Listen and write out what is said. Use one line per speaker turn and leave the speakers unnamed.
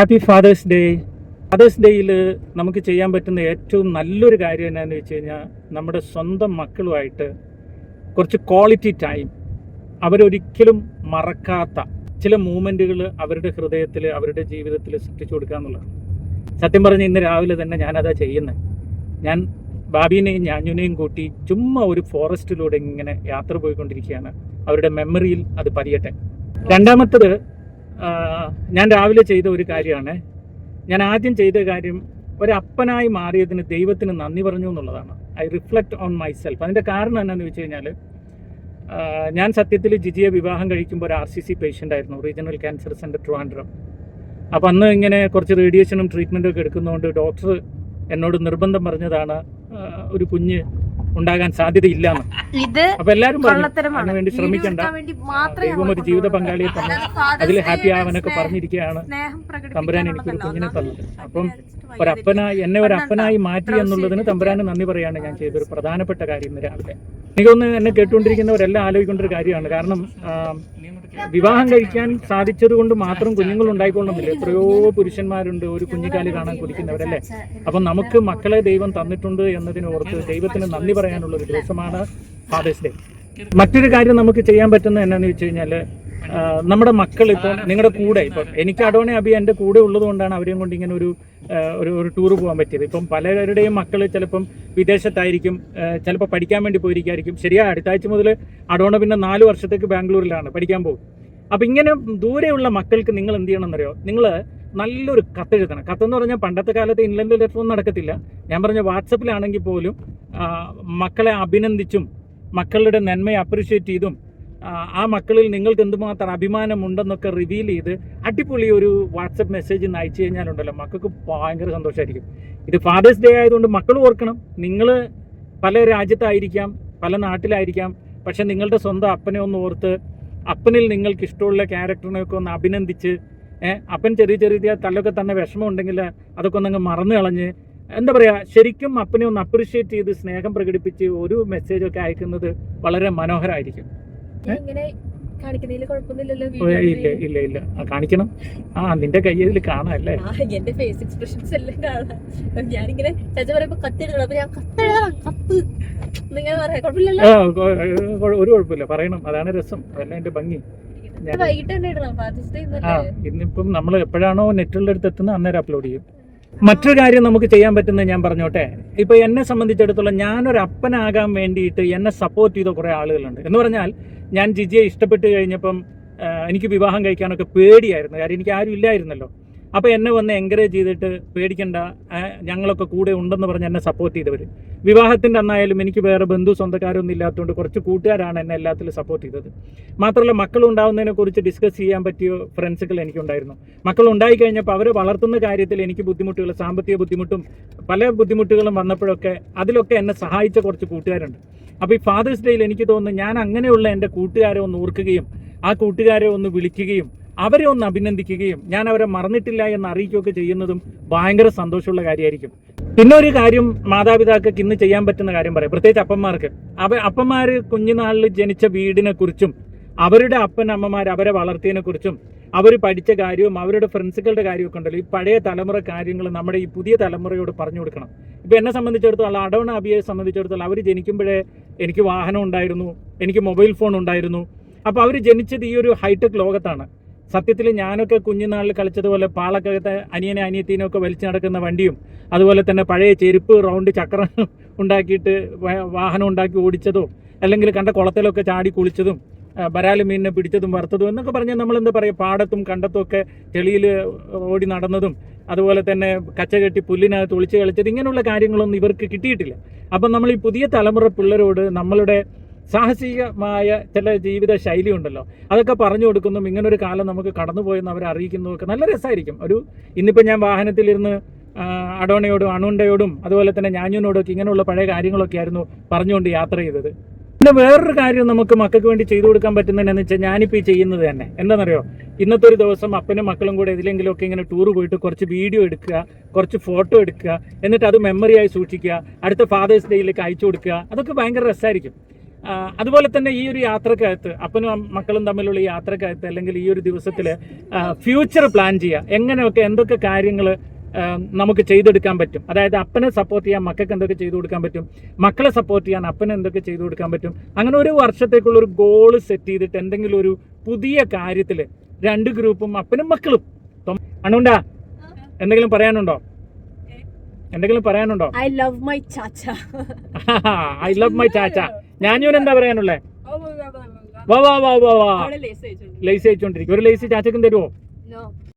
Happy fathers day fathers ഡേയിൽ നമുക്ക് ചെയ്യാൻ പറ്റുന്ന ഏറ്റവും നല്ലൊരു കാര്യം എന്നാന്ന് വെച്ച് കഴിഞ്ഞാൽ നമ്മുടെ സ്വന്തം മക്കളുമായിട്ട് കുറച്ച് ക്വാളിറ്റി ടൈം അവരൊരിക്കലും മറക്കാത്ത ചില മൂമെന്റുകൾ അവരുടെ ഹൃദയത്തിൽ അവരുടെ ജീവിതത്തിൽ സൃഷ്ടിച്ചു കൊടുക്കുക എന്നുള്ളതാണ്. സത്യം പറഞ്ഞ് ഇന്ന് രാവിലെ തന്നെ ഞാനതാ ചെയ്യുന്നത്. ഞാൻ ബാബീനെയും ഞാഞ്ഞുനെയും കൂട്ടി ചുമ്മാ ഒരു ഫോറസ്റ്റിലൂടെ ഇങ്ങനെ യാത്ര പോയിക്കൊണ്ടിരിക്കുകയാണ്. അവരുടെ മെമ്മറിയിൽ അത് പതിയട്ടെ. രണ്ടാമത്തത് ഞാൻ രാവിലെ ചെയ്ത ഒരു കാര്യമാണ്. ഞാൻ ആദ്യം ചെയ്ത കാര്യം ഒരപ്പനായി മാറിയതിന് ദൈവത്തിന് നന്ദി പറഞ്ഞു എന്നുള്ളതാണ്. I reflect on myself അതിന്റെ കാരണം എന്നാന്ന് വെച്ച് കഴിഞ്ഞാൽ ഞാൻ സത്യത്തിൽ ജിജിയെ വിവാഹം കഴിക്കുമ്പോൾ ഒരു ആർ സി സി പേഷ്യന്റ് ആയിരുന്നു റീജിയണൽ ക്യാൻസർ സെന്റർ ട്രിവാൻഡ്രം. അപ്പം അന്ന് ഇങ്ങനെ കുറച്ച് റേഡിയേഷനും ട്രീറ്റ്മെന്റും ഒക്കെ എടുക്കുന്നതുകൊണ്ട് ഡോക്ടർ എന്നോട് നിർബന്ധം പറഞ്ഞതാണ് ഒരു കുഞ്ഞ് ഉണ്ടാകാൻ സാധ്യതയില്ല
ഇത്
ശ്രമിക്കണ്ട.
എടുക്കാൻ വേണ്ടി മാത്രമേ
ദൈവം ഒരു ജീവിത പങ്കാളിയെ തന്നെ അതിൽ ഹാപ്പി ആവാനൊക്കെ പറഞ്ഞിരിക്കുകയാണ് തമ്പുരാൻ എനിക്കൊരു. കുഞ്ഞിനെ തന്നത്. അപ്പം ഒരപ്പനായി എന്നെ ഒരു അപ്പനായി മാറ്റി എന്നുള്ളതിന് തമ്പുരാന് നന്ദി പറയാണ് ഞാൻ ചെയ്തൊരു പ്രധാനപ്പെട്ട കാര്യം ഇന്ന് രാവിലെ. എനിക്കൊന്ന് എന്നെ കേട്ടുകൊണ്ടിരിക്കുന്നവരെല്ലാം ആലോചിക്കേണ്ട ഒരു കാര്യമാണ്. കാരണം വിവാഹം കഴിക്കാൻ സാധിച്ചത് കൊണ്ട് മാത്രം കുഞ്ഞുങ്ങൾ ഉണ്ടായിക്കൊള്ളുന്നില്ല എത്രയോ പുരുഷന്മാരുണ്ട്. ഒരു കുഞ്ഞിക്കാൽ കാണാൻ കുടിക്കുന്നവരല്ലേ അപ്പം നമുക്ക് മക്കളെ ദൈവം തന്നിട്ടുണ്ട് എന്നതിന് ഓർത്ത് ദൈവത്തിന് നന്ദി പറയാനുള്ള ഒരു ദിവസമാണ് ഫാദേഴ്സ് ഡേ. മറ്റൊരു കാര്യം നമുക്ക് ചെയ്യാൻ പറ്റുന്നത് എന്നാന്ന് വെച്ച് കഴിഞ്ഞാൽ നമ്മുടെ മക്കൾ ഇപ്പോൾ നിങ്ങളുടെ കൂടെ ഇപ്പം എനിക്ക് അടോണി അബി എന്റെ കൂടെ ഉള്ളത് കൊണ്ടാണ് അവരെയും കൊണ്ട് ഇങ്ങനെ ഒരു ഒരു ഒരു ടൂർ പോകാൻ പറ്റിയത്. ഇപ്പം പലരുടെയും മക്കൾ ചിലപ്പം വിദേശത്തായിരിക്കും ചിലപ്പോൾ പഠിക്കാൻ വേണ്ടി പോയിരിക്കായിരിക്കും. ശരിയാ അടുത്ത ആഴ്ച മുതൽ അടോണ പിന്നെ നാല് വർഷത്തേക്ക് ബാംഗ്ലൂരിലാണ് പഠിക്കാൻ പോകും. അപ്പം ഇങ്ങനെ ദൂരെയുള്ള മക്കൾക്ക് നിങ്ങൾ എന്ത് ചെയ്യണമെന്നറിയോ? നിങ്ങൾ നല്ലൊരു കത്തെഴുതണം കത്തെന്ന് പറഞ്ഞാൽ പണ്ടത്തെ കാലത്ത് ഇൻലൻഡ് ലെറ്റർ ഒന്നും നടക്കത്തില്ല. ഞാൻ പറഞ്ഞ വാട്സപ്പിലാണെങ്കിൽ പോലും മക്കളെ അഭിനന്ദിച്ചും മക്കളുടെ നന്മയെ അപ്രിഷ്യേറ്റ് ചെയ്തും ആ, മക്കളിൽ നിങ്ങൾക്ക് എന്തുമാത്രം അഭിമാനമുണ്ടെന്നൊക്കെ റിവീൽ ചെയ്ത് അടിപൊളി ഒരു വാട്സപ്പ് മെസ്സേജ് ഇന്ന് അയച്ചു കഴിഞ്ഞാലുണ്ടല്ലോ മക്കൾക്ക് ഭയങ്കര സന്തോഷമായിരിക്കും ഇത് ഫാദേഴ്സ് ഡേ ആയതുകൊണ്ട് മക്കൾ ഓർക്കണം നിങ്ങൾ പല രാജ്യത്തായിരിക്കാം പല നാട്ടിലായിരിക്കാം പക്ഷെ നിങ്ങളുടെ സ്വന്തം അപ്പനെ ഒന്ന് ഓർത്ത് അപ്പനിൽ നിങ്ങൾക്ക് ഇഷ്ടമുള്ള ക്യാരക്ടറിനെയൊക്കെ ഒന്ന് അഭിനന്ദിച്ച് അപ്പൻ ചെറിയ ചെറിയ തല്ലൊക്കെ തന്നെ വിഷമം ഉണ്ടെങ്കിൽ അതൊക്കെ ഒന്നങ്ങ് മറന്നു കളഞ്ഞ് എന്താ പറയുക ശരിക്കും അപ്പനെ ഒന്ന് അപ്രിഷ്യേറ്റ് ചെയ്ത് സ്നേഹം പ്രകടിപ്പിച്ച് ഒരു മെസ്സേജൊക്കെ അയക്കുന്നത് വളരെ മനോഹരമായിരിക്കും. ഇല്ല ഇല്ല ഇല്ല. കാണിക്കണം. ആ നിന്റെ കൈ ഇതിൽ കാണാല്ലേ
എന്റെ ഫേസ് എക്സ്പ്രഷൻസ് എല്ലാം കാണാം. ഞാനിങ്ങനെ ചേച്ചി പറയുമ്പോ കത്തെഴുതണം അപ്പൊ ഞാൻ കത്തെഴുതണം കത്ത്. നിങ്ങൾ പറയാം. കുഴപ്പമില്ലല്ലോ.
ഒരു കുഴപ്പമില്ല. പറയണം. അതാണ് രസം. അതല്ല എന്റെ ഭംഗി.
വൈകിട്ട് തന്നെ ഇടണം.
ഇന്നിപ്പം നമ്മൾ എപ്പോഴാണോ നെറ്റുള്ള അടുത്ത് എത്തുന്നത് അന്നേരം അപ്ലോഡ് ചെയ്യും. മറ്റൊരു കാര്യം നമുക്ക് ചെയ്യാൻ പറ്റുന്നത് ഞാൻ പറഞ്ഞോട്ടെ. ഇപ്പൊ എന്നെ സംബന്ധിച്ചിടത്തോളം ഞാനൊരു അപ്പനാകാൻ വേണ്ടിയിട്ട് എന്നെ സപ്പോർട്ട് ചെയ്ത കുറേ ആളുകളുണ്ട്. എന്ന് പറഞ്ഞാൽ ഞാൻ ജിജിയെ ഇഷ്ടപ്പെട്ട് കഴിഞ്ഞപ്പം എനിക്ക് വിവാഹം കഴിക്കാനൊക്കെ പേടിയായിരുന്നു. കാര്യം എനിക്ക് ആരും ഇല്ലായിരുന്നല്ലോ. അപ്പോൾ എന്നെ വന്ന് എൻകറേജ് ചെയ്തിട്ട് പേടിക്കണ്ട ഞങ്ങളൊക്കെ കൂടെ ഉണ്ടെന്ന് പറഞ്ഞ് എന്നെ സപ്പോർട്ട് ചെയ്തവർ വിവാഹത്തിന്റെ അന്നായാലും എനിക്ക് വേറെ ബന്ധു സ്വന്തക്കാരൊന്നും ഇല്ലാത്തതുകൊണ്ട് കുറച്ച് കൂട്ടുകാരാണ് എന്നെ എല്ലാത്തിലും സപ്പോർട്ട് ചെയ്തത്. മാത്രമല്ല മക്കൾ ഉണ്ടാകുന്നതിനെക്കുറിച്ച് ഡിസ്കസ് ചെയ്യാൻ പറ്റിയ ഫ്രണ്ട്സുകൾ എനിക്കുണ്ടായിരുന്നു. മക്കൾ ഉണ്ടായി കഴിഞ്ഞപ്പോൾ അവരെ വളർത്തുന്ന കാര്യത്തിൽ എനിക്ക് ബുദ്ധിമുട്ടുകൾ സാമ്പത്തിക ബുദ്ധിമുട്ടും പല ബുദ്ധിമുട്ടുകളും വന്നപ്പോഴൊക്കെ അതിലൊക്കെ എന്നെ സഹായിച്ച കുറച്ച് കൂട്ടുകാരുണ്ട്. അപ്പോൾ ഈ ഫാദേഴ്സ് ഡേയിൽ എനിക്ക് തോന്നുന്നു ഞാൻ അങ്ങനെയുള്ള എന്റെ കൂട്ടുകാരെ ഒന്ന് ഓർക്കുകയും ആ കൂട്ടുകാരെ ഒന്ന് വിളിക്കുകയും അവരെ ഒന്ന് അഭിനന്ദിക്കുകയും ഞാൻ അവരെ മറന്നിട്ടില്ല എന്ന് അറിയിക്കുകയൊക്കെ ചെയ്യുന്നതും ഭയങ്കര സന്തോഷമുള്ള കാര്യമായിരിക്കും. പിന്നെ ഒരു കാര്യം മാതാപിതാക്കൾക്ക് ഇന്ന് ചെയ്യാൻ പറ്റുന്ന കാര്യം പറയാം. പ്രത്യേകിച്ച് അപ്പന്മാർക്ക്. അവ അപ്പന്മാർ കുഞ്ഞുനാളിൽ ജനിച്ച വീടിനെ കുറിച്ചും അവരുടെ അപ്പൻ അമ്മമാർ അവരെ വളർത്തിയതിനെ കുറിച്ചും അവർ പഠിച്ച കാര്യവും അവരുടെ ഫ്രണ്ട്സുകളുടെ കാര്യമൊക്കെ ഉണ്ടല്ലോ. ഈ പഴയ തലമുറ കാര്യങ്ങൾ നമ്മുടെ ഈ പുതിയ തലമുറയോട് പറഞ്ഞു കൊടുക്കണം. ഇപ്പം എന്നെ സംബന്ധിച്ചിടത്തോളം അടവണ അബിയെ സംബന്ധിച്ചിടത്തോളം അവർ ജനിക്കുമ്പോഴേ എനിക്ക് വാഹനം ഉണ്ടായിരുന്നു എനിക്ക് മൊബൈൽ ഫോൺ ഉണ്ടായിരുന്നു. അപ്പോൾ അവർ ജനിച്ചത് ഈ ഒരു ഹൈടെക് ലോകത്താണ്. സത്യത്തിൽ ഞാനൊക്കെ കുഞ്ഞുനാളിൽ കളിച്ചതുപോലെ പാളക്കകത്തെ അനിയനെ അനിയത്തീനെ ഒക്കെ വലിച്ചു നടക്കുന്ന വണ്ടിയും അതുപോലെ തന്നെ പഴയ ചെരുപ്പ് റൗണ്ട് ചക്രം ഉണ്ടാക്കിയിട്ട് വാഹനം ഉണ്ടാക്കി ഓടിച്ചതോ അല്ലെങ്കിൽ കണ്ട കുളത്തിലൊക്കെ ചാടി കുളിച്ചതും ആ, ബരാൽ മീനിനെ പിടിച്ചതും വറുത്തതും എന്നൊക്കെ പറഞ്ഞാൽ നമ്മൾ എന്താ പറയുക പാടത്തും കണ്ടത്തും ഒക്കെ ചെളിയിൽ ഓടി നടന്നതും അതുപോലെ തന്നെ കച്ച കെട്ടി പുല്ലിനകത്ത് ഒളിച്ച് കളിച്ചത് ഇങ്ങനെയുള്ള കാര്യങ്ങളൊന്നും ഇവർക്ക് കിട്ടിയിട്ടില്ല. അപ്പം നമ്മൾ ഈ പുതിയ തലമുറ പിള്ളേരോട് നമ്മളുടെ സാഹസികമായ ചില ജീവിത ശൈലി ഉണ്ടല്ലോ. അതൊക്കെ പറഞ്ഞു കൊടുക്കുന്നതും ഇങ്ങനൊരു കാലം നമുക്ക് കടന്നുപോയെന്ന് അവരെ അറിയിക്കുന്നതും ഒക്കെ നല്ല രസമായിരിക്കും. ഒരു ഇന്നിപ്പോൾ ഞാൻ വാഹനത്തിലിരുന്ന് അടോണയോടും അണുണ്ടയോടും അതുപോലെ തന്നെ ഞാഞ്ഞൂനോടും ഒക്കെ ഇങ്ങനെയുള്ള പഴയ കാര്യങ്ങളൊക്കെ ആയിരുന്നു പറഞ്ഞുകൊണ്ട് യാത്ര ചെയ്തത്. പിന്നെ വേറൊരു കാര്യം നമുക്ക് മക്കൾക്ക് വേണ്ടി ചെയ്തു കൊടുക്കാൻ പറ്റുന്നതെന്ന് വെച്ചാൽ ഞാനിപ്പോൾ ഈ ചെയ്യുന്നത് തന്നെ. എന്താണെന്നറിയോ ഇന്നത്തെ ഒരു ദിവസം അപ്പനും മക്കളും കൂടെ ഇതിലെങ്കിലും ഒക്കെ ഇങ്ങനെ ടൂർ പോയിട്ട് കുറച്ച് വീഡിയോ എടുക്കുക കുറച്ച് ഫോട്ടോ എടുക്കുക എന്നിട്ട് അത് മെമ്മറിയായി സൂക്ഷിക്കുക അടുത്ത ഫാദേഴ്സ് ഡേയിലേക്ക് അയച്ചു കൊടുക്കുക അതൊക്കെ ഭയങ്കര രസമായിരിക്കും. അതുപോലെ തന്നെ ഈ ഒരു യാത്രക്കകത്ത് അപ്പനും മക്കളും തമ്മിലുള്ള ഈ യാത്രക്കകത്ത് അല്ലെങ്കിൽ ഈ ഒരു ദിവസത്തിൽ ഫ്യൂച്ചർ പ്ലാൻ ചെയ്യുക. എങ്ങനെയൊക്കെ എന്തൊക്കെ കാര്യങ്ങൾ നമുക്ക് ചെയ്തെടുക്കാൻ പറ്റും. അതായത് അപ്പനെ സപ്പോർട്ട് ചെയ്യാൻ മക്കൾക്ക് എന്തൊക്കെ ചെയ്തു കൊടുക്കാൻ പറ്റും. മക്കളെ സപ്പോർട്ട് ചെയ്യാൻ അപ്പനെ എന്തൊക്കെ ചെയ്തു കൊടുക്കാൻ പറ്റും. അങ്ങനെ ഒരു വർഷത്തേക്കുള്ള ഒരു ഗോൾ സെറ്റ് ചെയ്തിട്ട് എന്തെങ്കിലും ഒരു പുതിയ കാര്യത്തിൽ രണ്ട് ഗ്രൂപ്പും അപ്പനും മക്കളും. അണുണ്ടാ എന്തെങ്കിലും പറയാനുണ്ടോ? എന്തെങ്കിലും പറയാനുണ്ടോ?
ഐ ലവ് മൈ ചാച്ച.
ഐ ലവ് മൈ ചാച്ച. ഞാനും എന്താ പറയാനുള്ളേ? വാ വാ വാ വാ വാ.
ലൈസ് ലേസ് അയച്ചോണ്ട്
ലേസ് അയച്ചോണ്ടിരിക്കും ഒരു ലേസ് ചാച്ചക്കും തരുമോ